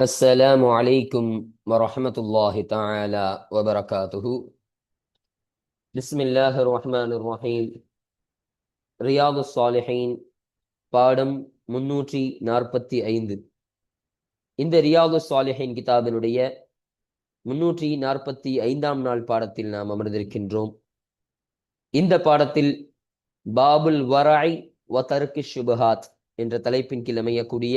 السلام عليكم ورحمة الله تعالى وبركاته بسم الله الرحمن الرحيم ரியாது சாலிஹீன் பாடம் முன்னூற்றி நாற்பத்தி ஐந்து இந்த ரியாது சாலிஹீன் கிதாபினுடைய முன்னூற்றி நாற்பத்தி ஐந்தாம் நாள் பாடத்தில் நாம் அமர்ந்திருக்கின்றோம் இந்த பாடத்தில் பாபுல் வராய் வ தருக்கு ஷுபஹாத் என்ற தலைப்பின் கீழ் அமையக்கூடிய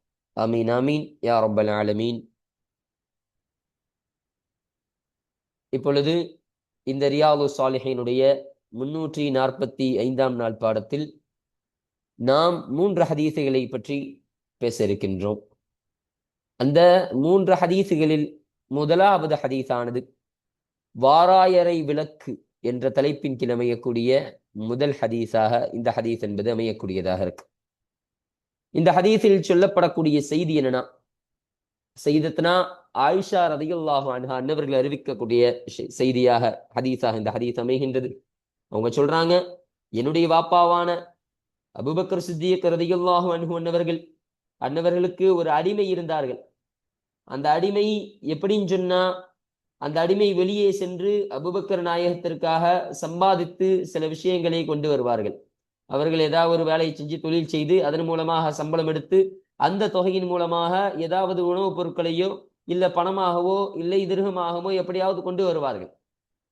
அமீன் அமீன் يا رب العالمين. இப்பொழுது இந்த ரியாலு சாலிஹினுடைய முன்னூற்றி நாற்பத்தி ஐந்தாம் நாள் பாடத்தில் நாம் மூன்று ஹதீசுகளை பற்றி பேச இருக்கின்றோம் அந்த மூன்று ஹதீசுகளில் முதலாவது ஹதீஸானது வாராயரை விளக்கு என்ற தலைப்பின் கீழ் அமையக்கூடிய முதல் ஹதீஸாக இந்த ஹதீஸ் என்பது அமையக்கூடியதாக இருக்கு. இந்த ஹதீஸில் சொல்லப்படக்கூடிய செய்தி என்னன்னா செய்தத்னா ஆயிஷா ரதியுல்லாஹு அன்ஹா அன்னவர்கள் அறிவிக்கக்கூடிய செய்தியாக ஹதீஸாக இந்த ஹதீஸ் அமைகின்றது. அவங்க சொல்றாங்க என்னுடைய வாப்பாவான அபுபக்கர் சித்தியக் ரதியுல்லாஹு அன்ஹு அன்னவர்கள் அன்னவர்களுக்கு ஒரு அடிமை இருந்தார்கள். அந்த அடிமை எப்படின்னு சொன்னா அந்த அடிமை வெளியே சென்று அபுபக்கர் நாயகத்திற்காக சம்பாதித்து சில விஷயங்களை கொண்டு வருவார்கள். அவர்கள் ஏதாவது ஒரு வேலையை செஞ்சு தொழில் செய்து அதன் மூலமாக சம்பளம் எடுத்து அந்த தொகையின் மூலமாக ஏதாவது உணவுப் பொருட்களையோ இல்லை பணமாகவோ இல்லை திருகமாகவோ எப்படியாவது கொண்டு வருவார்கள்.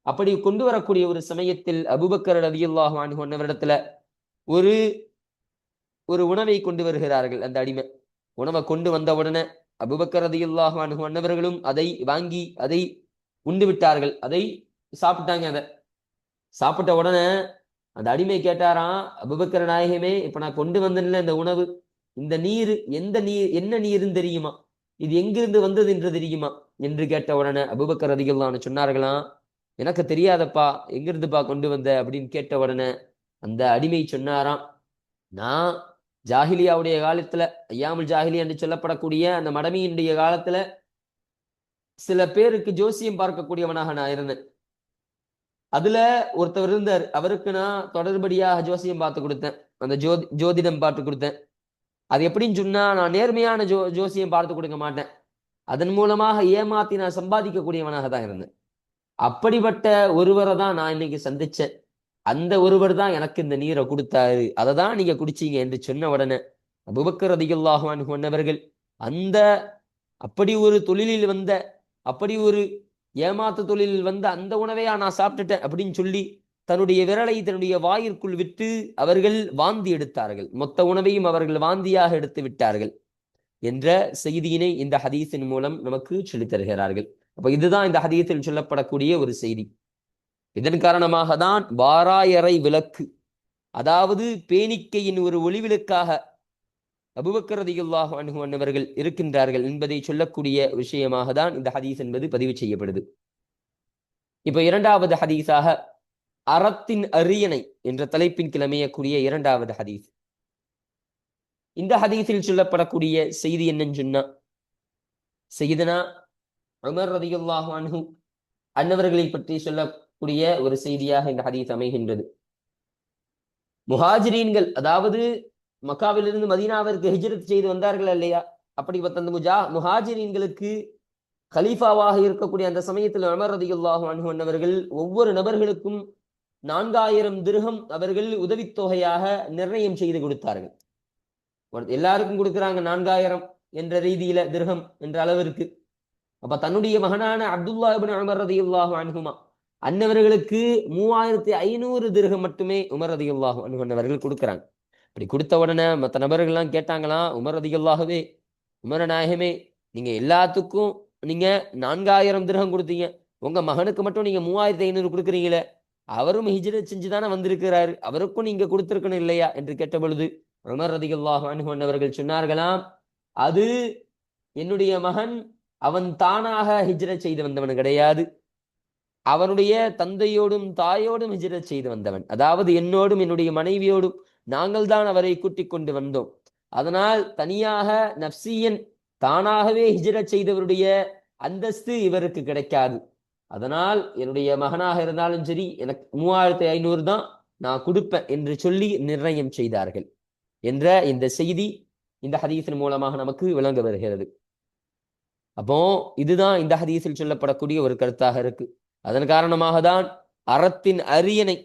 அப்படி கொண்டு வரக்கூடிய ஒரு சமயத்தில் அபுபக்கர் ரதியுல்லாஹ் அன்ஹுவரிடத்துல ஒரு ஒரு உணவை கொண்டு வருகிறார்கள் அந்த அடிமை. உணவை கொண்டு வந்த உடனே அபுபக்கர் ரதியுல்லாஹ் அன்ஹுவன்னவர்களும் அதை வாங்கி அதை உண்டு விட்டார்கள். அதை சாப்பிட்டாங்க அதை. சாப்பிட்ட உடனே அந்த அடிமை கேட்டாராம் அபுபக்கர நாயகமே இப்ப நான் கொண்டு வந்தேன்ல இந்த உணவு. இந்த நீர் எந்த நீர் என்ன நீருன்னு தெரியுமா? இது எங்கிருந்து வந்தது என்று தெரியுமா? என்று கேட்ட உடனே அபுபக்கர் அதிகம்லாம் சொன்னார்களாம் எனக்கு தெரியாதப்பா எங்கிருந்துப்பா கொண்டு வந்த அப்படின்னு கேட்ட உடனே அந்த அடிமை சொன்னாராம் நான் ஜாகிலியாவுடைய காலத்துல ஐயாமுல் ஜாகிலி என்று சொல்லப்படக்கூடிய அந்த மடமியினுடைய காலத்துல சில பேருக்கு ஜோசியம் பார்க்கக்கூடியவனாக நான் இருந்தேன். அதுல ஒருத்தவர் இருந்தார். அவருக்கு நான் தொடர்படியாக ஜோசியம் பார்த்து கொடுத்தேன். அந்த ஜோதி ஜோதிடம் பார்த்து கொடுத்தேன். அது எப்படின்னு சொன்னா நான் நேர்மையான ஜோ ஜோசியம் பார்த்து கொடுக்க மாட்டேன். அதன் மூலமாக ஏமாத்தி நான் சம்பாதிக்கக்கூடியவனாக தான் இருந்தேன். அப்படிப்பட்ட ஒருவரை தான் நான் இன்னைக்கு சந்திச்சேன். அந்த ஒருவர் தான் எனக்கு இந்த நீரை கொடுத்தாரு. அதை தான் நீங்க குடிச்சீங்க என்று சொன்ன உடனே அபுபக்கர் அதிகல்லாகுவான் கொண்டவர்கள் அந்த அப்படி ஒரு தொழிலில் வந்த அப்படி ஒரு ஏமாத்து தொழிலில் வந்த அந்த உணவையா நான் சாப்பிட்டுட்டேன் அப்படின்னு சொல்லி தன்னுடைய விரலை தன்னுடைய வாயிற்குள் விட்டு அவர்கள் வாந்தி எடுத்தார்கள். மொத்த உணவையும் அவர்கள் வாந்தியாக எடுத்து விட்டார்கள் என்ற செய்தியினை இந்த ஹதீஸின் மூலம் நமக்கு சொல்லித் தருகிறார்கள். அப்ப இதுதான் இந்த ஹதீஸில் சொல்லப்படக்கூடிய ஒரு செய்தி. இதன் காரணமாக தான் வாராயறை விளக்கு அதாவது பேணிக்கையின் ஒரு ஒளிவிளக்காக அபுபக்கரதியுல்லாஹ் அணுகு அன்னவர்கள் இருக்கின்றார்கள் என்பதை சொல்லக்கூடிய விஷயமாக தான் இந்த ஹதீஸ் என்பது பதிவு செய்யப்படுது. இப்ப இரண்டாவது ஹதீஸாக அறத்தின் அரியணை என்ற தலைப்பின் கிளமையக்கூடிய இரண்டாவது ஹதீஸ். இந்த ஹதீஸில் சொல்லப்படக்கூடிய செய்தி என்னன்னு சொன்னா செய்தனா உமர் ரதியுல்லாஹு அன்ஹு அன்னவர்களை பற்றி சொல்லக்கூடிய ஒரு செய்தியாக இந்த ஹதீஸ் அமைகின்றது. முஹாஜிரீன்கள் அதாவது மக்காவிலிருந்து மதீனாவிற்கு ஹிஜ்ரத் செய்து வந்தார்கள் இல்லையா அப்படிப்பட்ட அந்த முஜா முஹாஜிரீன்களுக்கு கலீஃபாவாக இருக்கக்கூடிய அந்த சமயத்தில் அமர் ரதியுல்லாஹு அன்ஹு அன்னவர்கள் ஒவ்வொரு நபர்களுக்கும் நான்காயிரம் திருகம் அவர்கள் உதவித்தொகையாக நிர்ணயம் செய்து கொடுத்தார்கள். எல்லாருக்கும் கொடுக்குறாங்க நான்காயிரம் என்ற ரீதியில திருகம் என்ற அளவிற்கு. அப்ப தன்னுடைய மகனான அப்துல்லா இபின் உமர் ரதியுல்லாஹு அனுகுமா அன்னவர்களுக்கு மூவாயிரத்தி ஐநூறு திருகம் மட்டுமே உமர் ரதியுல்லாஹு அன்ஹு கொடுக்குறாங்க. இப்படி கொடுத்த உடனே மற்ற நபர்கள்லாம் கேட்டாங்களாம் உமர் உமரநாயகமே உமர நாயகமே எல்லாத்துக்கும் நீங்கள் நான்காயிரம் திருகம் கொடுத்தீங்க. உங்க மகனுக்கு மட்டும் நீங்கள் மூவாயிரத்தி ஐநூறு கொடுக்குறீங்களே. அவரும் ஹிஜ்ரத் செஞ்சு தானே வந்திருக்கிறாரு. அவருக்கும் நீங்கள் கொடுத்துருக்கணும் இல்லையா? என்று கேட்ட பொழுது உமர் ரதியுல்லாஹு அன்ஹு சொன்னார்களாம் அது என்னுடைய மகன் அவன் தானாக ஹிஜ்ரத் செய்து வந்தவன் கிடையாது. அவனுடைய தந்தையோடும் தாயோடும் ஹிஜ்ரத் செய்து வந்தவன். அதாவது என்னோடும் என்னுடைய மனைவியோடும் நாங்கள் தான் அவரை கூட்டிக் கொண்டு வந்தோம். அதனால் தனியாக நப்சியன் தானாகவே ஹிஜ்ரத் செய்தவருடைய அந்தஸ்து இவருக்கு கிடைக்காது. அதனால் என்னுடைய மகனாக இருந்தாலும் சரி எனக்கு மூவாயிரத்தி ஐநூறு தான் நான் கொடுப்பேன் என்று சொல்லி நிர்ணயம் செய்தார்கள் என்ற இந்த செய்தி இந்த ஹதீஸின் மூலமாக நமக்கு விளங்க வருகிறது. அப்போ இதுதான் இந்த ஹதீஸில் சொல்லப்படக்கூடிய ஒரு கருத்தாக இருக்கு. அதன் காரணமாக தான் அறத்தின் அரியணை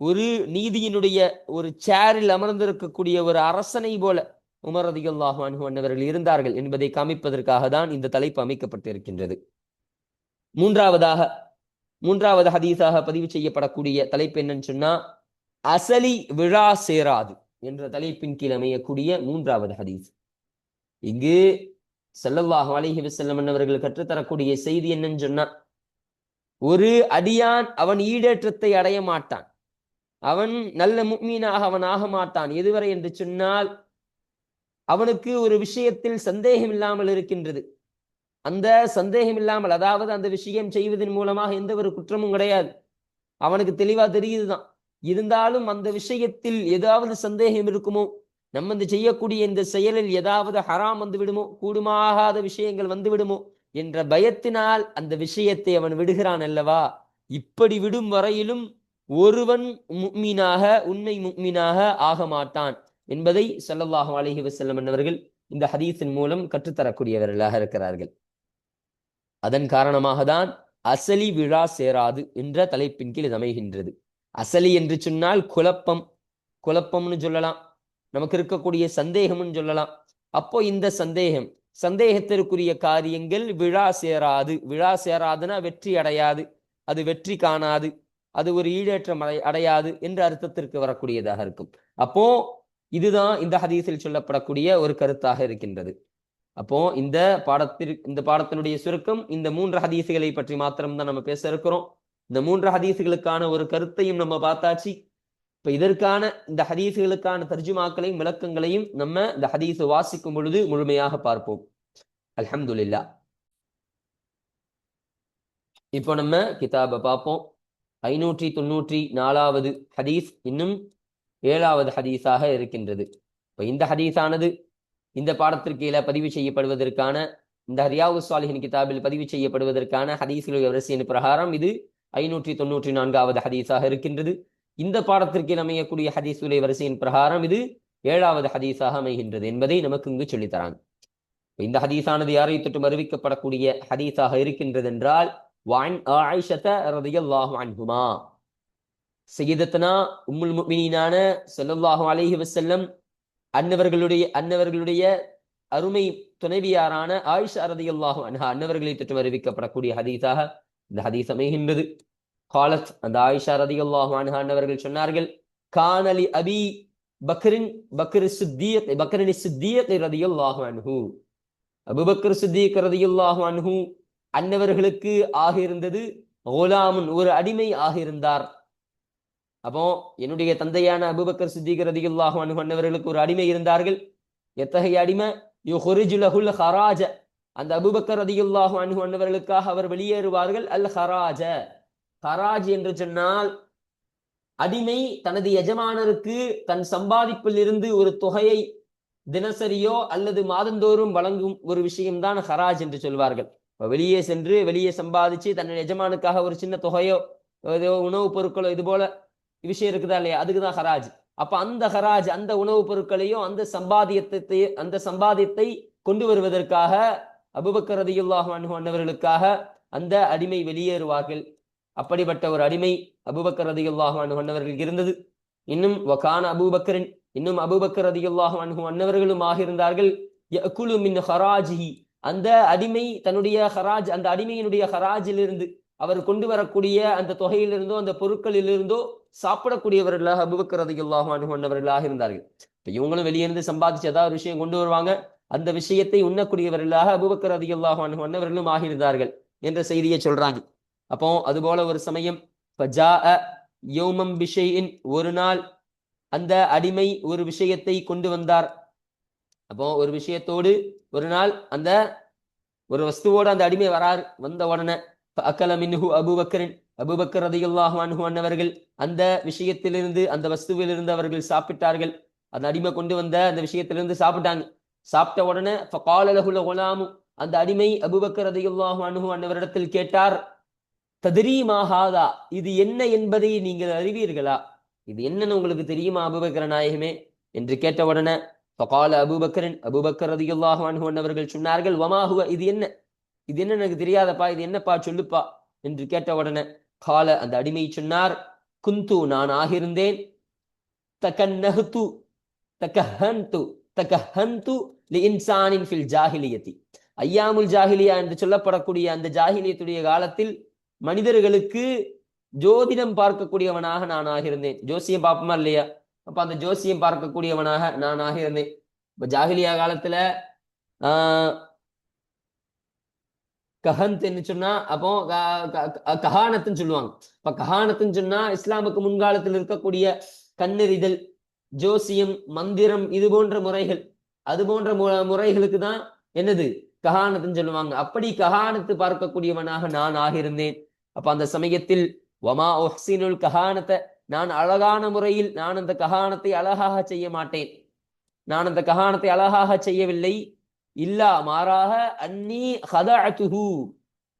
ஒரு நீதியினுடைய ஒரு சேரில் அமர்ந்திருக்கக்கூடிய ஒரு அரசனை போல உமர் ரதியுல்லாஹு அன்ஹு இருந்தார்கள் என்பதை காமிப்பதற்காக தான் இந்த தலைப்பு அமைக்கப்பட்டிருக்கின்றது. மூன்றாவதாக மூன்றாவது ஹதீஸாக பதிவு செய்யப்படக்கூடிய தலைப்பு என்னன்னு சொன்னா அசலி விழா சேராது என்ற தலைப்பின் கீழ் அமையக்கூடிய மூன்றாவது ஹதீஸ். இங்கு செல்லவாக அலைஹி விசல்லம் அவர்கள் கற்றுத்தரக்கூடிய செய்தி என்னன்னு சொன்னா ஒரு அடியான் அவன் ஈடேற்றத்தை அடைய மாட்டான். அவன் நல்ல முக்மீனாக அவன் ஆக மாட்டான். எதுவரை என்று சொன்னால் அவனுக்கு ஒரு விஷயத்தில் சந்தேகம் இல்லாமல் இருக்கின்றது. அந்த சந்தேகம் இல்லாமல் அதாவது அந்த விஷயம் செய்வதன் மூலமாக எந்த ஒரு குற்றமும் கிடையாது. அவனுக்கு தெளிவா தெரியுதுதான். இருந்தாலும் அந்த விஷயத்தில் ஏதாவது சந்தேகம் இருக்குமோ நம்ம இந்த செய்யக்கூடிய இந்த செயலில் ஏதாவது ஹராம் வந்து விடுமோ கூடுமாகாத விஷயங்கள் வந்து விடுமோ என்ற பயத்தினால் அந்த விஷயத்தை அவன் விடுகிறான் அல்லவா? இப்படி விடும் வரையிலும் ஒருவன் முக்மீனாக உண்மை முக்மீனாக ஆக மாட்டான் என்பதை ஸல்லல்லாஹு அலஹி வசல்லம் அவர்கள் இந்த ஹதீஸின் மூலம் கற்றுத்தரக்கூடியவர்களாக இருக்கிறார்கள். அதன் காரணமாக தான் அசலி விழா சேராது என்ற தலைப்பின் கீழ் இது அமைகின்றது. அசலி என்று சொன்னால் குழப்பம் குழப்பம்னு சொல்லலாம். நமக்கு இருக்கக்கூடிய சந்தேகம்னு சொல்லலாம். அப்போ இந்த சந்தேகம் சந்தேகத்திற்குரிய காரியங்கள் விழா சேராது. விழா சேராதுன்னா வெற்றி அடையாது. அது வெற்றி காணாது. அது ஒரு ஈடேற்றம் அடை அடையாது என்ற அர்த்தத்திற்கு வரக்கூடியதாக இருக்கும். அப்போ இதுதான் இந்த ஹதீஸில் சொல்லப்படக்கூடிய ஒரு கருத்தாக இருக்கின்றது. அப்போ இந்த பாடத்திற்கு இந்த பாடத்தினுடைய சுருக்கம் இந்த மூன்று ஹதீசுகளை பற்றி மாத்திரம்தான் நம்ம பேச இருக்கிறோம். இந்த மூன்று ஹதீசுகளுக்கான ஒரு கருத்தையும் நம்ம பார்த்தாச்சு. இப்ப இதற்கான இந்த ஹதீசுகளுக்கான தர்ஜுமாக்களையும் விளக்கங்களையும் நம்ம இந்த ஹதீஸை வாசிக்கும் பொழுது முழுமையாக பார்ப்போம். அலமதுல்லா இப்போ நம்ம கிதாபை பார்ப்போம். ஐநூற்றி தொண்ணூற்றி நாலாவது ஹதீஸ் இன்னும் ஏழாவது ஹதீஸாக இருக்கின்றது. இப்போ இந்த ஹதீஸானது இந்த பாடத்திற்கு கீழே பதிவு செய்யப்படுவதற்கான இந்த ஹரியாவு சாலிஹின் கிதாபில் பதிவு செய்யப்படுவதற்கான ஹதீஸ்களுடைய வரிசையின் பிரகாரம் இது ஐநூற்றி தொண்ணூற்றி நான்காவது ஹதீஸாக இருக்கின்றது. இந்த பாடத்திற்கு அமையக்கூடிய ஹதீஸுடைய வரிசையின் பிரகாரம் இது ஏழாவது ஹதீஸாக அமைகின்றது என்பதை நமக்கு இங்கு சொல்லித்தரான் இந்த ஹதீஸானது யாரை தொட்டும் அறிவிக்கப்படக்கூடிய ஹதீஸாக இருக்கின்றது என்றால் வான் ஆயிஷத ரதியல்லாஹு அன்ஹுமா சையதத்னா உம்முல் முஃமினீனான ஸல்லல்லாஹு அலைஹி வஸல்லம் அன்னவர்களுடைய அன்னவர்களுடைய அருமை துணைவியாரான ஆயிஷா ரதியுல்லாஹு அன்ஹா அன்னவர்களை தொற்று அறிவிக்கப்படக்கூடிய ஹதீஸாக இந்த ஹதீஸ் அமைகின்றது. காலத் அந்த ஆயிஷா ரதியுல்லாஹு அன்ஹா அன்னவர்கள் சொன்னார்கள் கானலி அபி பக்ரின் பக்ர் சித்தியக் பக்ரின் சித்தியக் ரதியல்லாஹு அன்ஹு. அபுபக்கர் சித்திக் ரதியுல்லாஹு அன்ஹு அன்னவர்களுக்கு ஆகியிருந்தது ஓலாமுன் ஒரு அடிமை ஆகியிருந்தார். அப்போ என்னுடைய தந்தையான அபுபக்கர் சித்திக் ரதியுல்லாஹு அன்னவர்களுக்கு ஒரு அடிமை இருந்தார்கள். எத்தகைய அடிமை? யுஹ்ரிஜுலஹுல் ஹராஜ. அந்த அபுபக்கர் ரதியுல்லாஹு அன்ஹு அன்னவர்களுக்காக அவர் வெளியேறுவார்கள். அல் ஹராஜ. ஹராஜ் என்று சொன்னால் அடிமை தனது எஜமானருக்கு தன் சம்பாதிப்பில் இருந்து ஒரு தொகையை தினசரியோ அல்லது மாதந்தோறும் வழங்கும் ஒரு விஷயம்தான் ஹராஜ் என்று சொல்வார்கள். வெளியே சென்று வெளியே சம்பாதிச்சு தன் எஜமானுக்காக ஒரு சின்ன தொகையோ ஏதோ உணவுப் பொருட்களோ இது போல விஷயம் இருக்குதா இல்லையா? அதுக்குதான் ஹராஜ். அப்ப அந்த ஹராஜ் அந்த உணவுப் பொருட்களையும் அந்த சம்பாதியத்தை அந்த சம்பாதியத்தை கொண்டு வருவதற்காக அபுபக்கரதியுல்லாஹ் அன்னவர்களுக்காக அந்த அடிமை வெளியேறுவார்கள். அப்படிப்பட்ட ஒரு அடிமை அபுபக்கரதியுல்லாஹ் அன்னவர்களுக்கு இருந்தது. இன்னும் வகான அபூபக்கரின் இன்னும் அபுபக்கரதியுல்லாஹ் அன்னவர்களும் ஆகியிருந்தார்கள் யகுலு மின் ஹராஜி அந்த அடிமை தன்னுடைய ஹராஜ் அந்த அடிமையினுடைய ஹராஜிலிருந்து அவர் கொண்டு வரக்கூடிய அந்த தொகையிலிருந்தோ அந்த பொருட்களிலிருந்தோ சாப்பிடக்கூடியவர்களாக அபுபக்கரதையுல்லாக அனுகொண்டவர்களாக இருந்தார்கள். இப்ப இவங்களும் வெளியிருந்து சம்பாதிச்சு ஏதாவது ஒரு விஷயம் கொண்டு வருவாங்க. அந்த விஷயத்தை உண்ணக்கூடியவர்களாக அபுபக்கரதையுல்லாக அனுகொண்டவர்களும் ஆகியிருந்தார்கள் என்ற செய்தியை சொல்றாங்க. அப்போ அதுபோல ஒரு சமயம் யோமம் யௌமம் ஒரு நாள் அந்த அடிமை ஒரு விஷயத்தை கொண்டு வந்தார். அப்போ ஒரு விஷயத்தோடு ஒரு நாள் அந்த ஒரு வஸ்துவோடு அந்த அடிமை வரார் வந்த உடனே அக்கல மின்ஹு அபுபக்கரின். அபுபக்கர் ரதியுல்லாஹு அன்ஹு அன்னவர்கள் அந்த விஷயத்திலிருந்து அந்த வஸ்துவிலிருந்து அவர்கள் சாப்பிட்டார்கள். அந்த அடிமை கொண்டு வந்த அந்த விஷயத்திலிருந்து சாப்பிட்டாங்க. சாப்பிட்ட உடனே ஃபகால லஹுல் குலாமு அந்த அடிமை அபுபக்கர் ரதியுல்லாஹு அன்ஹு அன்னவரிடத்தில் கேட்டார் ததிரீமாகாதா இது என்ன என்பதை நீங்கள் அறிவீர்களா? இது என்னன்னு உங்களுக்கு தெரியுமா அபுபக்கர நாயகமே? என்று கேட்ட உடனே ஃபகால அபுபக்கரன் அபுபக்கர் ரதியுல்லாஹு அன்ஹு சொன்னார்கள் வமாஹுவ இது என்ன? இது என்ன எனக்கு தெரியாதப்பா? இது என்னப்பா? சொல்லுப்பா என்று கேட்ட உடனே கால அந்த அடிமை சொன்னார் குந்து நான் ஆகியிருந்தேன் தகன்னஹ்து தகஹன்து லி இன்சானின் ஃபில் ஜாஹிலியத்தி. ஐயாமுல் ஜாஹிலியா என்று சொல்லப்படக்கூடிய அந்த ஜாஹிலியத்துடைய காலத்தில் மனிதர்களுக்கு ஜோதிடம் பார்க்கக்கூடியவனாக நான் ஆகியிருந்தேன் ஜோசியம் பார்ப்போமா இல்லையா? அப்ப அந்த ஜோசியம் பார்க்கக்கூடியவனாக நான் ஆகியிருந்தேன். இப்ப ஜாகிலியா காலத்துல ஆஹ் கஹந்த்ன்னு சொன்னா அப்போ கஹானத்துன்னு சொல்லுவாங்க. இப்ப கஹானத்துன்னு சொன்னா இஸ்லாமுக்கு முன்காலத்தில் இருக்கக்கூடிய கண்ணெறிதல் ஜோசியம் மந்திரம் இது போன்ற முறைகள். அது போன்ற முறைகளுக்கு தான் என்னது? கஹானத்துன்னு சொல்லுவாங்க. அப்படி கஹானத்து பார்க்கக்கூடியவனாக நான் ஆகியிருந்தேன். அப்ப அந்த சமயத்தில் வமா ஒஹ்சினுல் கஹானத்தை நான் அழகான முறையில் நான் அந்த கஹானத்தை அழகாக செய்ய மாட்டேன். நான் அந்த கஹானத்தை அழகாக செய்யவில்லை. இல்லா மாறாக அன்னி ஹதஅதுஹு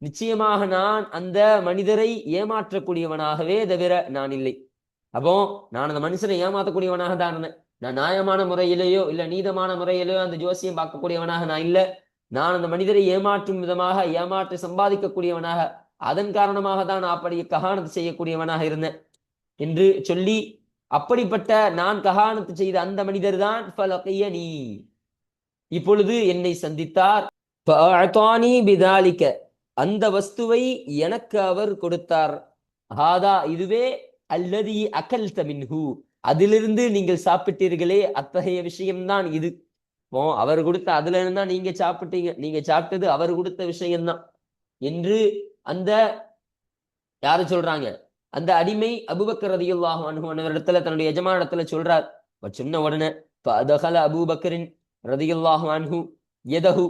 நிச்சயமாக நான் அந்த மனிதரை ஏமாற்றக்கூடியவனாகவே தவிர நான் இல்லை. அப்போ நான் அந்த மனுஷனை ஏமாற்றக்கூடியவனாக தான் இருந்தேன். நான் நியாயமான முறையிலேயோ இல்ல நீதமான முறையிலேயோ அந்த ஜோசியம் பார்க்கக்கூடியவனாக நான் இல்ல. நான் அந்த மனிதரை ஏமாற்றும் விதமாக ஏமாற்றி சம்பாதிக்கக்கூடியவனாக அதன் காரணமாக தான் நான் அப்படி ககானத்தை செய்யக்கூடியவனாக இருந்தேன். என்று சொல்லி அப்படிப்பட்ட நான் ககானத்து செய்த அந்த மனிதர் தான் இப்பொழுது என்னை சந்தித்தார். ஃபஅஅதானி அந்த வஸ்துவை எனக்கு அவர் கொடுத்தார். ஹாதா இதுவே அல்லதி அகல் தமின்ஹு அதிலிருந்து நீங்கள் சாப்பிட்டீர்களே அத்தகைய விஷயம்தான் இது. ஓ அவர் கொடுத்த அதுல இருந்தா நீங்க சாப்பிட்டீங்க. நீங்க சாப்பிட்டது அவர் கொடுத்த விஷயம்தான். என்று அந்த யாரு சொல்றாங்க? அந்த அடிமை அபுபக்கர் ரதியுல்லாஹு அன்ஹு அன்னவரிடத்துல தன்னுடைய எஜமானிடத்துல சொல்றார் அவர் சொன்ன உடனே அதகல அபூபக்கரின் ரதியுல்லாஹு அன்ஹு யதஹு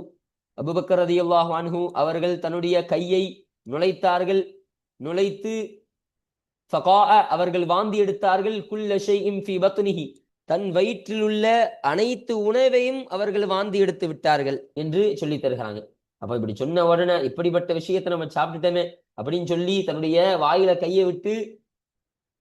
அபுபக்கர் ரதியுல்லாஹு அன்ஹு அவர்கள் தன்னுடைய கையை நுழைத்தார்கள். நுழைத்து அவர்கள் வாந்தி எடுத்தார்கள். குல்லஷை இம் ஃபி பத்னிஹி. தன் வயிற்றில் உள்ள அனைத்து உணவையும் அவர்கள் வாந்தி எடுத்து விட்டார்கள் என்று சொல்லி தருகிறாங்க. அப்ப இப்படி சொன்ன உடனே இப்படிப்பட்ட விஷயத்தை நம்ம சாப்பிட்டுட்டோமே அப்படின்னு சொல்லி தன்னுடைய வாயில கையை விட்டு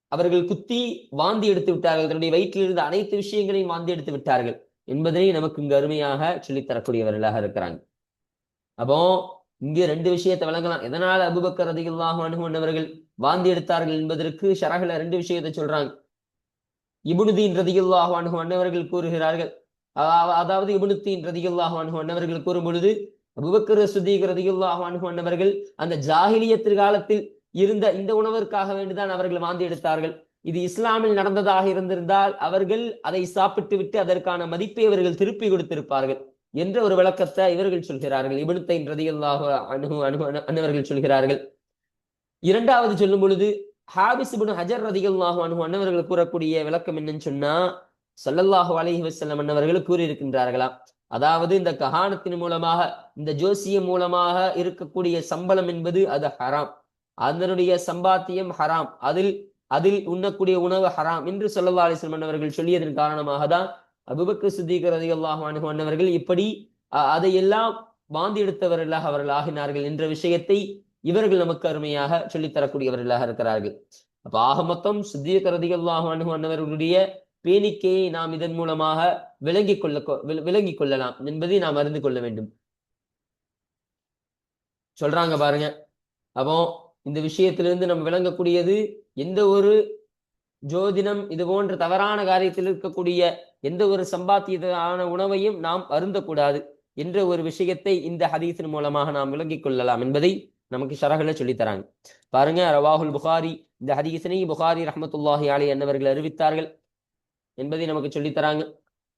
அவர்கள் குத்தி வாந்தி எடுத்து விட்டார்கள். தன்னுடைய வயிற்றில் இருந்த அனைத்து விஷயங்களையும் வாந்தி எடுத்து விட்டார்கள் என்பதனை நமக்கு இங்கு அருமையாக சொல்லித் தரக்கூடியவர்களாக இருக்கிறாங்க. அப்போ இங்கே ரெண்டு விஷயத்தை விளங்கலாம். எதனால அபுபக்கர் ரதியுல்லாஹு அன்ஹு வாந்தி எடுத்தார்கள் என்பதற்கு ஷரகல ரெண்டு விஷயத்தை சொல்றாங்க. இபுனுதீன் ரதியுல்லாஹு அன்ஹு அண்ணவர்கள் கூறுகிறார்கள். அதாவது- அதாவது இபுனுத்தீன் ரதியுல்லாஹு அன்ஹு அண்ணவர்கள் கூறும் பொழுது அபுபக்கர் சுதீக் ரதியுல்லாஹு அன்ஹு அந்த ஜாஹிலியத்து காலத்தில் இருந்த இந்த உணவிற்காக வேண்டிதான் அவர்கள் வாந்தி எடுத்தார்கள். இது இஸ்லாமில் நடந்ததாக இருந்திருந்தால் அவர்கள் அதை சாப்பிட்டு விட்டு அதற்கான மதிப்பை அவர்கள் திருப்பி கொடுத்திருப்பார்கள் என்ற ஒரு விளக்கத்தை இவர்கள் சொல்கிறார்கள். இபுனுத்தைன் ரதியுல்லாஹு அணுகு அன்ஹு அன்னவர்கள் சொல்கிறார்கள். இரண்டாவது சொல்லும் பொழுது ஹாபிஸ் இப்னு ஹஜர் ரதியுல்லாஹு அணுகு அன்னவர்கள் கூறக்கூடிய விளக்கம் என்னன்னு சொன்னா சல்லல்லாஹு அலைஹி வசல்லம் அன்னவர்கள் கூறியிருக்கின்றார்களாம். அதாவது இந்த கஹானத்தின் மூலமாக இந்த ஜோசியம் மூலமாக இருக்கக்கூடிய சம்பளம் என்பது அது ஹராம். அதனுடைய சம்பாத்தியம் ஹராம். அதில் அதில் உண்ணக்கூடிய உணவு ஹராம் என்று ஸல்லல்லாஹு அலைஹி வஸல்லம் சொல்லியதன் காரணமாக தான் அபுபக்கு சுத்திகர் அதிகல்லாக அன்ஹு இப்படி அதையெல்லாம் வாந்தி எடுத்தவர்களாக அவர்கள் ஆகினார்கள் என்ற விஷயத்தை இவர்கள் நமக்கு அருமையாக சொல்லித் தரக்கூடியவர்களாக இருக்கிறார்கள். அப்ப ஆக மொத்தம் சித்திக் ரலியல்லாஹு அன்ஹு பேணிக்கையை நாம் இதன் மூலமாக விளங்கிக் கொள்ள கொ- விளங்கிக் கொள்ளலாம் என்பதை நாம் அறிந்து கொள்ள வேண்டும். சொல்றாங்க பாருங்க. அப்போ இந்த விஷயத்திலிருந்து நம்ம விளங்கக்கூடியது எந்த ஒரு ஜோதிடம் இது போன்ற தவறான காரியத்தில் இருக்கக்கூடிய எந்த ஒரு சம்பாத்தியதான உணவையும் நாம் அருந்தக்கூடாது என்ற ஒரு விஷயத்தை இந்த ஹதீஸின் மூலமாக நாம் விளங்கிக் கொள்ளலாம் என்பதை நமக்கு ஷரஹல சொல்லித்தராங்க. பாருங்க ரவாகுல் புகாரி இந்த ஹதீஸனை புகாரி ரஹமத்துல்லாஹி அலி என்னவர்கள் அறிவித்தார்கள். என்பதை நமக்கு சொல்லித் தராங்க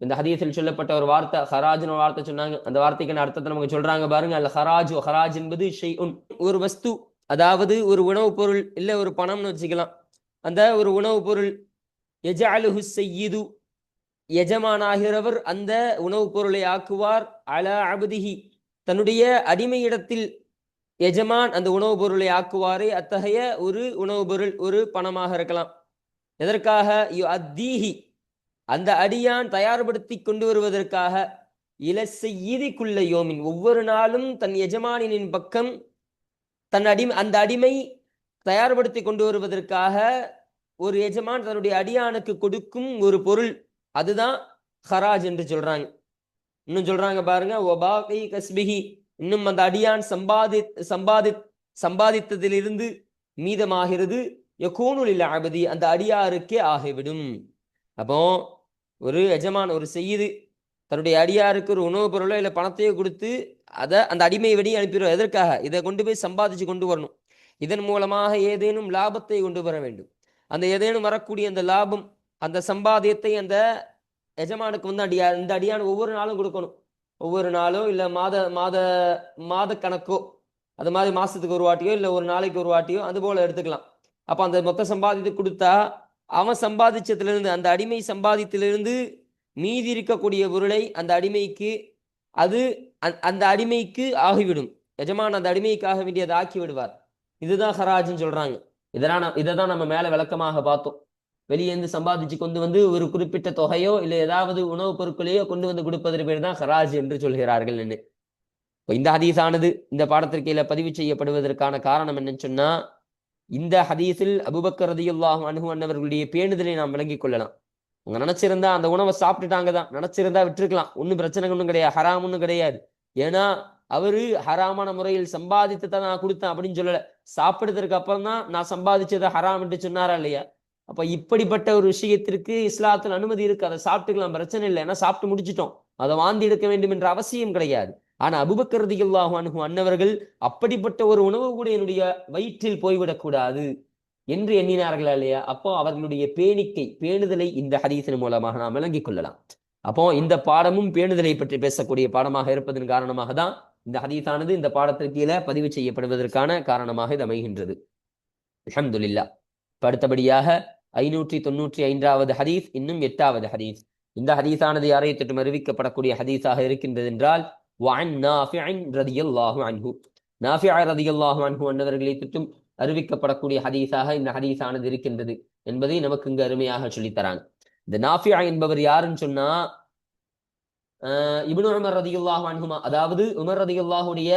இந்த ஹதீஸில் சொல்லப்பட்ட ஒரு வார்த்தை ஹராஜ்னு ஒரு வார்த்தை சொன்னாங்க. அந்த வார்த்தைக்கான அர்த்தத்தை நமக்கு சொல்றாங்க பாருங்க. அல்ல ஹராஜ் ஹராஜ் என்பது ஷெய்உன் ஒரு வஸ்து அதாவது ஒரு உணவுப் பொருள் இல்லை ஒரு பணம்னு வச்சுக்கலாம். அந்த ஒரு உணவுப் பொருள் எஜ அலுஹு செய்யுது எஜமானாகிறவர் அந்த உணவுப் பொருளை ஆக்குவார். அல அபதிஹி தன்னுடைய அடிமையிடத்தில் எஜமான் அந்த உணவுப் பொருளை ஆக்குவாரே. அத்தகைய ஒரு உணவுப் பொருள் ஒரு பணமாக இருக்கலாம். எதற்காக? யு அத்தீஹி அந்த அடியான் தயார்படுத்தி கொண்டு வருவதற்காக இலசெய்திக்குள்ள யோமின். ஒவ்வொரு நாளும் தன் எஜமானினின் பக்கம் தன் அடிமை அந்த அடிமை தயார்படுத்தி கொண்டு வருவதற்காக ஒரு எஜமான் தன்னுடைய அடியானுக்கு கொடுக்கும் ஒரு பொருள். அதுதான் ஹராஜ் என்று சொல்றாங்க. இன்னும் சொல்றாங்க பாருங்க ஒபாகை கஸ்பிகி இன்னும் அந்த அடியான் சம்பாதி சம்பாதி சம்பாதித்ததிலிருந்து மீதமாகிறது. யகூனுலில் அபதி அந்த அடியாருக்கே ஆகிவிடும். அப்போ ஒரு எஜமான் ஒரு செய்யுது தன்னுடைய அடியாருக்கு ஒரு உணவுப் பொருளோ இல்லை பணத்தையோ கொடுத்து அதை அந்த அடிமை வெடி அனுப்பிடுவோம் எதற்காக? இதை கொண்டு போய் சம்பாதிச்சு கொண்டு வரணும். இதன் மூலமாக ஏதேனும் லாபத்தை கொண்டு வர வேண்டும். அந்த ஏதேனும் வரக்கூடிய அந்த லாபம் அந்த சம்பாதியத்தை அந்த எஜமானுக்கு வந்து அடியா இந்த அடியான் ஒவ்வொரு நாளும் கொடுக்கணும். ஒவ்வொரு நாளும் இல்லை மாத மாத மாத கணக்கோ அது மாதிரி மாதத்துக்கு ஒரு வாட்டியோ இல்லை ஒரு நாளைக்கு ஒரு வாட்டியோ அது போல் எடுத்துக்கலாம். அப்போ அந்த மொத்த சம்பாதித்து கொடுத்தா அவன் சம்பாதிச்சதுலேருந்து அந்த அடிமை சம்பாதித்திலிருந்து மீதி இருக்கக்கூடிய பொருளை அந்த அடிமைக்கு அது அந்த- அந்த அடிமைக்கு ஆகிவிடும். எஜமான் அந்த அடிமைக்காக வேண்டியதை ஆக்கி விடுவார் இதுதான் ஹராஜ்னு சொல்றாங்க. இதெல்லாம் நா- இதை தான் நம்ம மேல விளக்கமாக பார்த்தோம். வெளியேந்து சம்பாதிச்சு கொண்டு வந்து ஒரு குறிப்பிட்ட தொகையோ இல்லை ஏதாவது உணவுப் பொருட்களையோ கொண்டு வந்து கொடுப்பதற்கு பேர் தான் ஹராஜ் என்று சொல்கிறார்கள் என்று. இந்த ஹதீஸானது இந்த பாடத்திற்கையில பதிவு செய்யப்படுவதற்கான காரணம் என்னன்னு சொன்னா இந்த ஹதீஸில் அபுபக்கர் ரதியுல்லாஹு அன்ஹு அன்னவர்களுடைய பேணுதலை நாம் விளங்கிக் கொள்ளலாம். அவங்க நினைச்சிருந்தா அந்த உணவை சாப்பிட்டுட்டாங்க தான். நினைச்சிருந்தா விட்டுருக்கலாம். ஒன்றும் பிரச்சனை ஒன்றும் கிடையாது. ஹராம் ஒன்றும் கிடையாது. ஏன்னா அவரு ஹராமான முறையில் சம்பாதித்து தான் நான் கொடுத்தேன் அப்படின்னு சொல்லலை. சாப்பிடுறதுக்கு அப்புறம் தான் நான் சம்பாதிச்சதை ஹராம் என்று சொன்னாரா இல்லையா? அப்ப இப்படிப்பட்ட ஒரு விஷயத்திற்கு இஸ்லாத்தில் அனுமதி இருக்கு. அதை சாப்பிட்டுக்கலாம். பிரச்சனை இல்லை. ஏன்னா சாப்பிட்டு முடிச்சிட்டோம். அதை வாந்தி எடுக்க வேண்டும் என்ற அவசியம் கிடையாது. ஆனா அபுபக்கர் ரதியுல்லாஹு அன்ஹு அன்னவர்கள் அப்படிப்பட்ட ஒரு உணவு கூட என்னுடைய வயிற்றில் போய்விடக்கூடாது என்று எண்ணினார்களா இல்லையா? அப்போ அவர்களுடைய பேணிக்கை பேணுதலை இந்த ஹதீஸின் மூலமாக நாம் விளங்கிக் கொள்ளலாம். அப்போ இந்த பாடமும் பேணுதலை பற்றி பேசக்கூடிய பாடமாக இருப்பதன் காரணமாக தான் இந்த ஹதீஸானது இந்த பாடத்திற்கு கீழே பதிவு செய்யப்படுவதற்கான காரணமாக இது அமைகின்றது. அஹமதுல்லா அடுத்தபடியாக ஐநூற்றி தொண்ணூற்றி ஐந்தாவது ஹதீஸ் இன்னும் எட்டாவது ஹதீஸ். இந்த ஹதீஸானது யாரை திட்டம் அறிவிக்கப்படக்கூடிய ஹதீஸாக இருக்கின்றது என்றால் வான் நாஃபின் ரதியல்லாஹு அன்ஹு நாஃபியா ரதியல்லாஹு அன்ஹு அன்னவர்களை சுற்றும் அறிவிக்கப்படக்கூடிய ஹதீஸாக இந்த ஹதீஸானது இருக்கின்றது என்பதை நமக்கு இங்கு அருமையாக சொல்லித்தராங்க இந்த நாஃபியா என்பவர் யாருன்னு சொன்னா இபின் உமர் ரதியுல்லாஹு அன்ஹுமா அதாவது உமர் ரதியுல்லாஹுடைய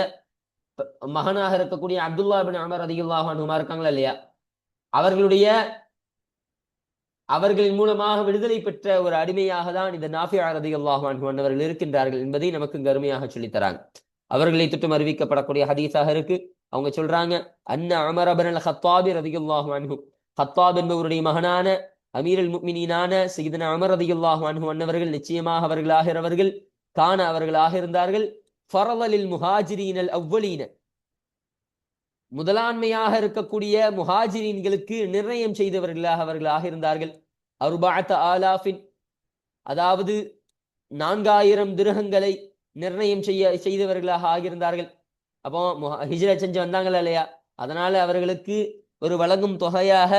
மகனாக இருக்கக்கூடிய அப்துல்லா இபின் உமர் ரதியுல்லாஹு அன்ஹுமா இருக்காங்களா இல்லையா? அவர்களுடைய அவர்களின் மூலமாக விடுதலை பெற்ற ஒரு அடிமையாக தான் இந்த நாஃபியா ரதியுல்லாஹு அன்ஹு அன்னவர்கள் இருக்கின்றார்கள் என்பதை நமக்கு கருமையாக சொல்லித்தராங்க. சொல்லித் தராங்க அவர்களை தொட்டும் அறிவிக்கப்படக்கூடிய ஹதீஸாக இருக்கு. அவங்க சொல்றாங்க அன்ன அமர் அபன் ஹத்தாபி ரதியுல்லாஹு அன்ஹு. ஹத்தாப் என்பவருடைய மகனான அமீரல் முக்மினீனான சிகிதன அமர் ரதியுல்லாஹு அன்ஹு அன்னவர்கள் நிச்சயமாக அவர்களாகிறவர்கள் காண அவர்களாக இருந்தார்கள் ஃபரலலில் முஹாஜிரீனல் அவ்வளீன முதலாண்மையாக இருக்கக்கூடிய முஹாஜிரீன்களுக்கு நிர்ணயம் செய்தவர்களாக அவர்களாக இருந்தார்கள். அருபாத்த ஆலாஃபின் அதாவது நான்காயிரம் திருகங்களை நிர்ணயம் செய்ய செய்தவர்களாக ஆகியிருந்தார்கள். அப்போ ஹிஜ்ரா செஞ்சு வந்தாங்களா இல்லையா? அதனால அவர்களுக்கு ஒரு வழங்கும் தொகையாக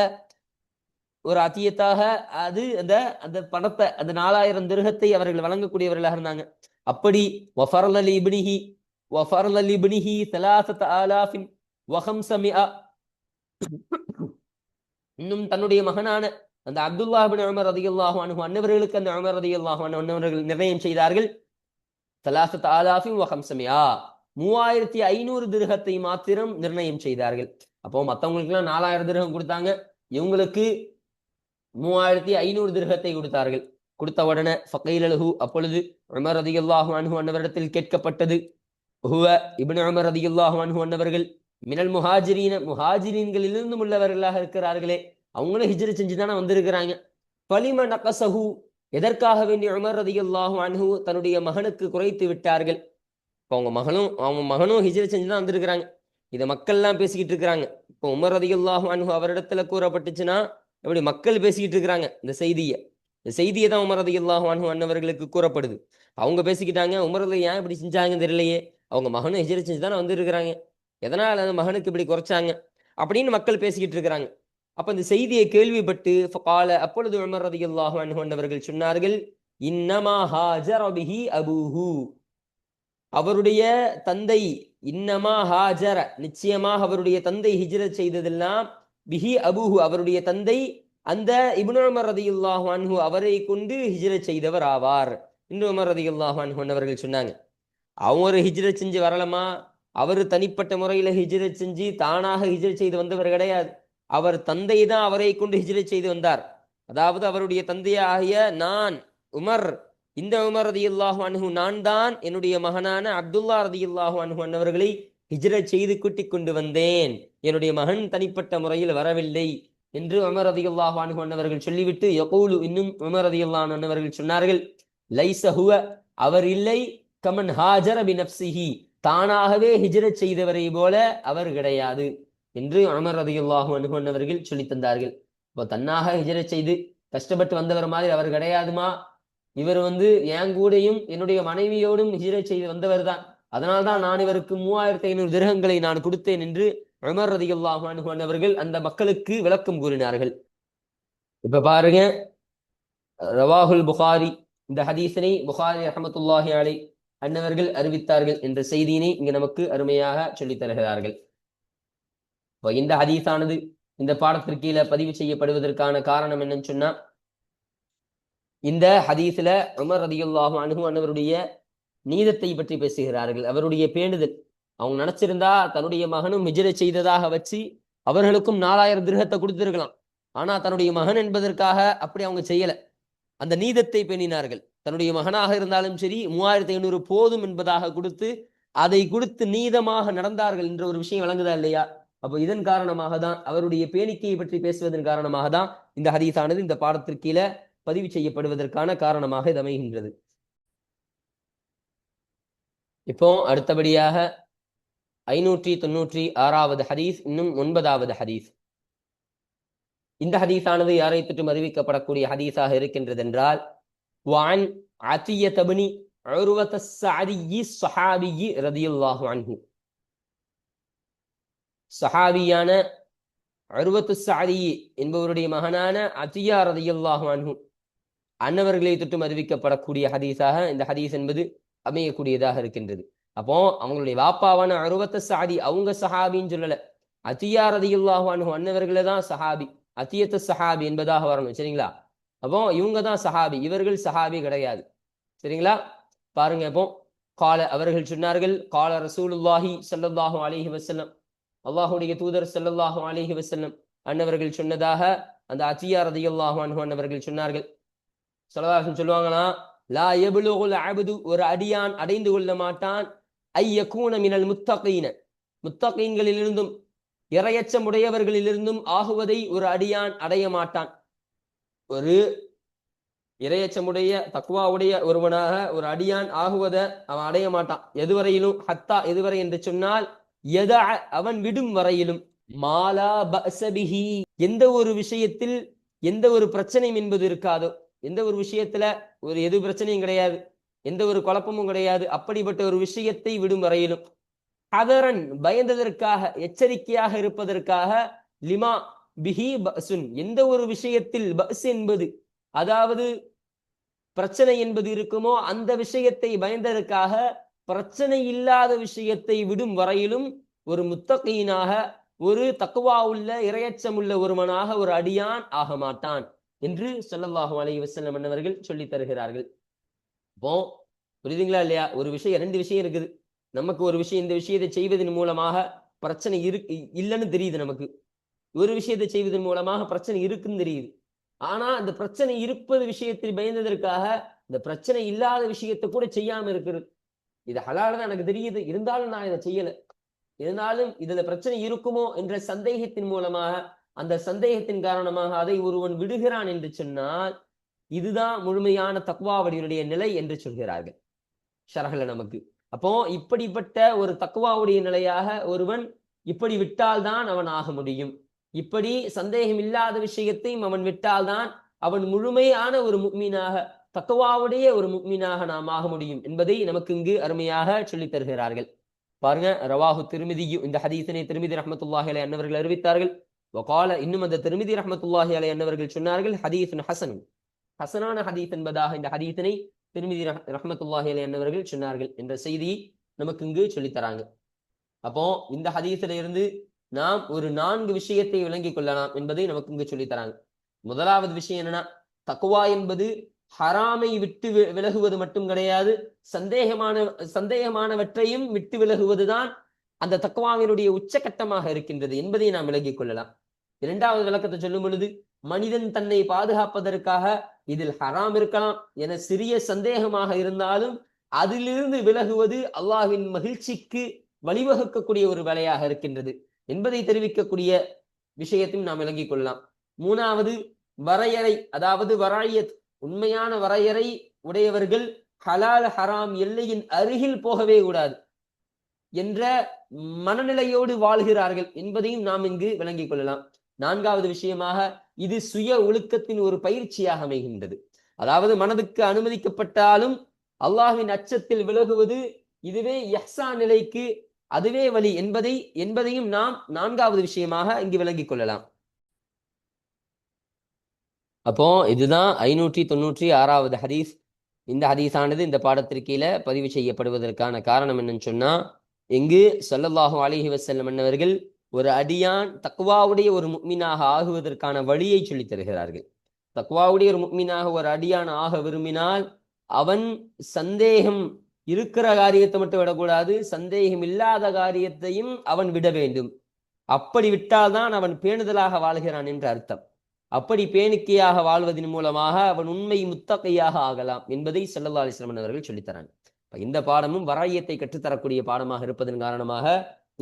ஒரு அத்தியத்தாக அது அந்த அந்த பணத்தை அந்த நாலாயிரம் திருகத்தை அவர்கள் வழங்கக்கூடியவர்களாக இருந்தாங்க. அப்படி ஒஃபரல் அலி இபினிஹி ஒஃபரல் அலி இபினிஹி சலாசத் ஆலாஃபின் வஹம்சமியா இன்னும் தன்னுடைய மகனான அந்த அப்துல்லா பின் அமர் ரதியுல்லாஹு அனு அன்னவர்களுக்கு அந்த அமர் ரதியுல்லாஹு அனு அன்னவர்கள் நிர்ணயம் செய்தார்கள். தலாசத் ஆலாஃபிம் வஹம்சமியா மூவாயிரத்தி ஐநூறு திருகத்தை மாத்திரம் நிர்ணயம் செய்தார்கள். அப்போ மற்றவங்களுக்குலாம் நாலாயிரம் திருகம் கொடுத்தாங்க. இவங்களுக்கு மூவாயிரத்தி ஐநூறு திருகத்தை கொடுத்தார்கள். கொடுத்த உடனே ஃபகைல் அலஹு அப்பொழுது உமர் ரதியுல்லாஹு அனு அன்னவரிடத்தில் கேட்கப்பட்டது. ஹுவ இபின் உமர் ரதியுல்லாஹு அனு அன்னவர்கள் மினல் முஹாஜிரீன முஹாஜிரீன்களிலிருந்தும் உள்ளவர்களாக இருக்கிறார்களே அவங்களும் ஹிஜ்ரி செஞ்சு தானே வந்திருக்கிறாங்க. பலிம நகசஹு எதற்காக வேண்டி உமர் ரதியுல்லாஹு அன்ஹு தன்னுடைய மகனுக்கு குறைத்து விட்டார்கள்? இப்போ அவங்க மகனும் அவங்க மகனும் ஹிஜ்ரி செஞ்சு தான் வந்திருக்கிறாங்க. இதை மக்கள்லாம் பேசிக்கிட்டு இருக்கிறாங்க. இப்போ உமர் ரதியுல்லாஹு அன்ஹு அவரிடத்துல கூறப்பட்டுச்சுன்னா எப்படி மக்கள் பேசிக்கிட்டு இருக்கிறாங்க? இந்த செய்தியை. இந்த செய்தியை தான் உமர் ரதியுல்லாஹு அன்ஹு அன்னவர்களுக்கு கூறப்படுது. அவங்க பேசிக்கிட்டாங்க உமர் ஏன் இப்படி செஞ்சாங்கன்னு தெரியலையே. அவங்க மகனும் ஹிஜ்ரி செஞ்சு தானே வந்திருக்கிறாங்க. எதனால் அந்த மகனுக்கு இப்படி குறைச்சாங்க? அப்படின்னு மக்கள் பேசிக்கிட்டு இருக்கிறாங்க. அப்ப இந்த செய்தியை கேள்விப்பட்டு கால அப்பொழுது உமர் ரதியுல்லாஹு அன்ஹு சொன்னார்கள் இன்னமா ஹாஜர அபிஹி அபூஹு. அவருடைய தந்தை இன்னமா ஹாஜர. நிச்சயமாக அவருடைய தந்தை ஹிஜ்ரத் செய்ததெல்லாம் பிஹி அபூஹு. அவருடைய தந்தை அந்த இப்னு உமர் ரதியுல்லாஹு அன்ஹு அவரை கொண்டு ஹிஜ்ரத் செய்தவர் ஆவார். இன்று உமர் ரதியுல்லாஹு அன்ஹு அவர்கள் சொன்னாங்க அவங்க ஒரு ஹிஜ்ரத் செஞ்சு வரலமா? அவர் தனிப்பட்ட முறையில் ஹிஜ்ரத் செஞ்சு தானாக ஹிஜ்ரத் செய்து வந்தவர் கிடையாது. அவர் தந்தை தான் அவரை கொண்டு ஹிஜ்ரத் செய்து வந்தார். அதாவது அவருடைய தந்தையாகிய நான் உமர் இந்த உமர் ரதியுல்லாஹு அனுகு நான் தான் என்னுடைய மகனான அப்துல்லா ரதியுல்லாஹு அனுகு அன்னவர்களை ஹிஜ்ரத் செய்து கூட்டிக் கொண்டு வந்தேன். என்னுடைய மகன் தனிப்பட்ட முறையில் வரவில்லை என்று உமர் ரதியுல்லாஹு அனுகு அன்னவர்கள் சொல்லிவிட்டு யகூலு இன்னும் உமர் இல்லாஹ் அன்னவர்கள் சொன்னார்கள் லைஸ ஹுவ அவர் இல்லை கமன் ஹாஜர அபி நப்சிஹி. தானாகவே ஹிஜ்ரத் செய்தவரை போல அவர் கிடையாது என்று அமர் ரதியுல்லாஹு அனுகொண்டவர்கள் சொல்லி சொல்லித் தந்தார்கள். இப்போ தன்னாக ஹிஜரத் செய்து கஷ்டப்பட்டு வந்தவர் மாதிரி அவர் கிடையாதுமா? இவர் வந்து என் கூடையும் என்னுடைய மனைவியோடும் ஹிஜரத் செய்து வந்தவர் தான் அதனால்தான் நான் இவருக்கு மூவாயிரத்தி ஐநூறு திரகங்களை நான் கொடுத்தேன் என்று அமர் ரதியுல்லாஹு அனுகொண்டவர்கள் அந்த மக்களுக்கு விளக்கம் கூறினார்கள். இப்ப பாருங்க ரவாஹுல் புகாரி இந்த ஹதீசனை புகாரி அஹமத்துல்லாஹி அலை அன்னவர்கள் அறிவித்தார்கள் என்ற செய்தியினை இங்கு நமக்கு அருமையாக சொல்லித் தருகிறார்கள். இப்போ இந்த ஹதீஸானது இந்த பாடத்திற்கு கீழே பதிவு செய்யப்படுவதற்கான காரணம் என்னன்னு சொன்னா இந்த ஹதீஸ்ல உமர் ரதியுல்லாஹு அன்னவருடைய நீதத்தை பற்றி பேசுகிறார்கள். அவருடைய பேணுதல் அவங்க நினைச்சிருந்தா தன்னுடைய மகனும் மிஜர செய்ததாக வச்சு அவர்களுக்கும் நாலாயிரம் திருகத்தை கொடுத்திருக்கலாம். ஆனா தன்னுடைய மகன் என்பதற்காக அப்படி அவங்க செய்யல. அந்த நீதத்தை பேணினார்கள். தன்னுடைய மகனாக இருந்தாலும் சரி மூவாயிரத்தி ஐநூறு போதும் என்பதாக கொடுத்து அதை கொடுத்து நீதமாக நடந்தார்கள் என்ற ஒரு விஷயம் விளங்குதா இல்லையா? அப்போ இதன் காரணமாக தான் அவருடைய பேணிக்கையை பற்றி பேசுவதன் காரணமாக தான் இந்த ஹதீஸானது இந்த பாடத்திற்கீழ பதிவு செய்யப்படுவதற்கான காரணமாக இது அமைகின்றது. இப்போ அடுத்தபடியாக ஐநூற்றி தொன்னூற்றி ஆறாவது ஹதீஸ் இன்னும் ஒன்பதாவது ஹதீஸ். இந்த ஹதீஸானது யாரை தொற்றும் அறிவிக்கப்படக்கூடிய ஹதீஸாக இருக்கின்றது என்றால் வான் அத்திய தபனி عروة السعدي الصحابي رضي الله عنه சஹாபியான அருவத்து சாதி என்பவருடைய மகனான அத்தியா ரதியுல்லாஹு அன்ஹு அன்னவர்களை தொட்டும் அறிவிக்கப்படக்கூடிய ஹதீஸாக இந்த ஹதீஸ் என்பது அமையக்கூடியதாக இருக்கின்றது அப்போ அவங்களுடைய வாப்பாவான அருவத்த சாதி அவங்க சஹாபின்னு சொல்லல அத்தியா ரதியுல்லாஹு அன்ஹு அன்னவர்களே தான் சஹாபி அத்தியத்த சஹாபி என்பதாக வரணும் சரிங்களா அப்போ இவங்க தான் சஹாபி. இவர்கள் சஹாபி கிடையாது. சரிங்களா? பாருங்க இப்போ கால அவர்கள் சொன்னார்கள் கால ரசூலுல்லாஹி ஸல்லல்லாஹு அலிஹி வசல்லம் அல்லாஹுடைய தூதர் ஸல்லல்லாஹு அலிஹி வசல்லம் அன்னவர்கள் சொன்னதாக அந்த அத்தியா ரதியுல்லாஹு அன்ஹு அன்னவர்கள் சொன்னார்கள். சொல்லதாசன் சொல்லுவாங்களா லா எபுலுகுல் அபுது ஒரு அடியான் அடைந்து கொள்ள மாட்டான். ஐய கூன மினல் முத்தகையின முத்தகீன்களிலிருந்தும் இரையச்சம் உடையவர்களிலிருந்தும் ஆகுவதை ஒரு அடியான் அடைய மாட்டான். ஒரு இரையச்சமுடைய தக்குவாவுடைய ஒருவனாக ஒரு அடியான் ஆகுவதை அவன் அடைய மாட்டான். எதுவரையிலும் ஹத்தா எதுவரை என்று சொன்னால் எத அவன் விடும் வரையிலும். மாலா பசபிஹி எந்த ஒரு விஷயத்தில் எந்த ஒரு பிரச்சனையும் என்பது இருக்காதோ எந்த ஒரு விஷயத்துல ஒரு எது பிரச்சனையும் கிடையாது எந்த ஒரு குழப்பமும் கிடையாது அப்படிப்பட்ட ஒரு விஷயத்தை விடும் வரையிலும். ஹதரன் பயந்ததற்காக எச்சரிக்கையாக இருப்பதற்காக லிமா பிஹி பசுன் எந்த ஒரு விஷயத்தில் பஸ் என்பது அதாவது பிரச்சனை என்பது இருக்குமோ அந்த விஷயத்தை பயந்ததற்காக பிரச்சனை இல்லாத விஷயத்தை விடும் வரையிலும் ஒரு முத்தகையினாக ஒரு தக்குவா உள்ள இரையச்சம் உள்ள ஒருவனாக ஒரு அடியான் ஆக மாட்டான் என்று சொல்லல்லாஹு அலைஹி வஸல்லம் என்னவர்கள் சொல்லி தருகிறார்கள். இப்போ புரியுதுங்களா இல்லையா? ஒரு விஷயம் ரெண்டு விஷயம் இருக்குது. நமக்கு ஒரு விஷயம் இந்த விஷயத்தை செய்வதன் மூலமாக பிரச்சனை இரு இல்லைன்னு தெரியுது நமக்கு. ஒரு விஷயத்தை செய்வதன் மூலமாக பிரச்சனை இருக்குன்னு தெரியுது. ஆனா அந்த பிரச்சனை இருப்பது விஷயத்தில் பயந்ததற்காக இந்த பிரச்சனை இல்லாத விஷயத்தை கூட செய்யாம இருக்கிறது. இது ஹலால தான் எனக்கு தெரியுது. இருந்தாலும் நான் இதை செய்யல. இருந்தாலும் இதுல பிரச்சனை இருக்குமோ என்ற சந்தேகத்தின் மூலமாக அந்த சந்தேகத்தின் காரணமாக அதை ஒருவன் விடுகிறான் என்று சொன்னால் இதுதான் முழுமையான தக்குவாவுடைய நிலை என்று சொல்கிறார்கள். ஷரகல நமக்கு. அப்போ இப்படிப்பட்ட ஒரு தக்குவாவுடைய நிலையாக ஒருவன் இப்படி விட்டால்தான் அவன் ஆக முடியும். இப்படி சந்தேகம் இல்லாத விஷயத்தையும் அவன் விட்டால்தான் அவன் முழுமையான ஒரு முக்மீனாக தக்குவாவுடைய ஒரு முக்மீனாக நாம் ஆக முடியும் என்பதை நமக்கு இங்கு அருமையாக சொல்லித் தருகிறார்கள். பாருங்க ரவாஹு திருமிதி இந்த ஹதீசனை திருமிதி ரஹமத்துல்லாஹி அலை அன்னவர்கள் அறிவித்தார்கள். வகால இன்னும் அந்த திருமிதி ரஹமத்துல்லாஹி அலை அன்னவர்கள் சொன்னார்கள் ஹதீசன் ஹசன். ஹசனான ஹதீஸ் என்பதாக இந்த ஹதீசனை திருமிதி ரஹமத்துல்லாஹி அலை அன்னவர்கள் சொன்னார்கள் என்ற செய்தியை நமக்கு இங்கு சொல்லித்தராங்க அப்போ இந்த ஹதீஸில இருந்து நாம் ஒரு நான்கு விஷயத்தை விளங்கிக் கொள்ளலாம் என்பதை நமக்கு இங்கு சொல்லி தராங்க. முதலாவது விஷயம் என்னன்னா தக்குவா என்பது ஹராமை விட்டு விலகுவது மட்டும் கிடையாது சந்தேகமான சந்தேகமானவற்றையும் விட்டு விலகுவதுதான் அந்த தக்குவாவினுடைய உச்சகட்டமாக இருக்கின்றது என்பதை நாம் விளங்கிக் கொள்ளலாம். இரண்டாவது விளக்கத்தை சொல்லும் பொழுது மனிதன் தன்னை பாதுகாப்பதற்காக இதில் ஹராம் இருக்கலாம் என சிறிய சந்தேகமாக இருந்தாலும் அதிலிருந்து விலகுவது அல்லாஹ்வின் மகிழ்ச்சிக்கு வழிவகுக்கக்கூடிய ஒரு வேலையாக இருக்கின்றது. என்பதை தெரிவிக்கக்கூடிய விஷயத்தையும் நாம் விளங்கிக் கொள்ளலாம். மூணாவது வரையறை அதாவது வராயத் உண்மையான வரையறை உடையவர்கள் ஹலால் ஹராம் எல்லையின் அருகில் போகவே கூடாது என்ற மனநிலையோடு வாழ்கிறார்கள் என்பதையும் நாம் இங்கு விளங்கிக் கொள்ளலாம். நான்காவது விஷயமாக இது சுய ஒழுக்கத்தின் ஒரு பயிற்சியாக அமைகின்றது. அதாவது மனதுக்கு அனுமதிக்கப்பட்டாலும் அல்லாஹின் அச்சத்தில் விலகுவது இதுவே யஹ்சா நிலைக்கு அதுவே வழி என்பதை என்பதையும் நாம் நான்காவது விஷயமாக இங்கு விளங்கிக் கொள்ளலாம். அப்போ இதுதான் ஐநூற்றி தொண்ணூற்றி ஆறாவது ஹதீஸ். இந்த ஹதீஸானது இந்த பாடத்திற்கீழ பதிவு செய்யப்படுவதற்கான காரணம் என்னன்னு சொன்னா இங்கு சொல்லல்லாஹு அலிஹி வசல்லம் என்னவர்கள் ஒரு அடியான் தக்குவாவுடைய ஒரு முக்மீனாக ஆகுவதற்கான வழியை சொல்லித் தருகிறார்கள். தக்குவாவுடைய ஒரு முக்மீனாக ஒரு அடியான் ஆக விரும்பினால் அவன் சந்தேகம் இருக்கிற காரியத்தை மட்டும் விடக்கூடாது சந்தேகம் இல்லாத காரியத்தையும் அவன் விட வேண்டும். அப்படி விட்டால்தான் அவன் பேணுதலாக வாழ்கிறான் என்று அர்த்தம். அப்படி பேணிக்கையாக வாழ்வதன் மூலமாக அவன் உண்மை முத்தகையாக ஆகலாம் என்பதை செல்லல்லா அலிஸ்லமன் அவர்கள் சொல்லித்தரான் இந்த பாடமும் வராயத்தை கற்றுத்தரக்கூடிய பாடமாக இருப்பதன் காரணமாக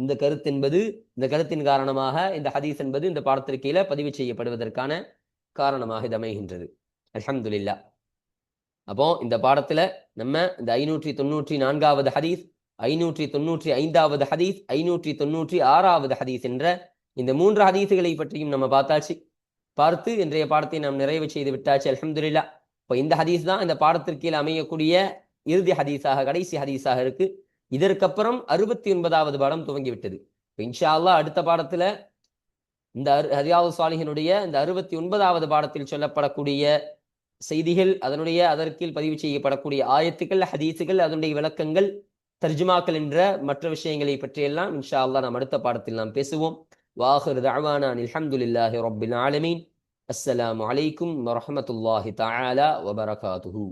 இந்த கருத்து என்பது இந்த கருத்தின் காரணமாக இந்த ஹதீஸ் என்பது இந்த பாடத்திற்கீழ பதிவு செய்யப்படுவதற்கான காரணமாக இது அமைகின்றது. அலமதுல்லா அப்போ இந்த பாடத்துல நம்ம இந்த ஐநூற்றி தொண்ணூற்றி நான்காவது ஹதீஸ் ஐநூற்றி தொண்ணூற்றி ஐந்தாவது ஹதீஸ் ஐநூற்றி தொண்ணூற்றி ஆறாவது ஹதீஸ் என்ற இந்த மூன்று ஹதீஸுகளை பற்றியும் நம்ம பார்த்தாச்சு. பார்த்து இன்றைய பாடத்தை நாம் நிறைவு செய்து விட்டாச்சு அலமதுல்லா இப்போ இந்த ஹதீஸ் தான் இந்த பாடத்திற்கீழ் அமையக்கூடிய இறுதி ஹதீஸாக கடைசி ஹதீஸாக இருக்கு. இதற்கப்புறம் அறுபத்தி ஒன்பதாவது பாடம் துவங்கி விட்டது இன்ஷா அல்லா அடுத்த பாடத்துல இந்த ஹரியாவு சுவாலிகனுடைய இந்த அறுபத்தி ஒன்பதாவது பாடத்தில் சொல்லப்படக்கூடிய செய்திகள் அதனுடைய அதற்கில் பதிவு செய்யப்படக்கூடிய ஆயத்துக்கள் ஹதீசுகள் அதனுடைய விளக்கங்கள் தர்ஜுமாக்கள் என்ற மற்ற விஷயங்களை பற்றியெல்லாம் இன்ஷா அல்லா நாம் அடுத்த பாடத்தில் நாம் பேசுவோம். வாஹர் தாவானா அல்ஹம்துலில்லாஹி ரப்பில் ஆலமீன். அஸ்ஸலாமு அலைக்கும் வரமத்துல்லாஹி தாலா வபரகாத்துஹு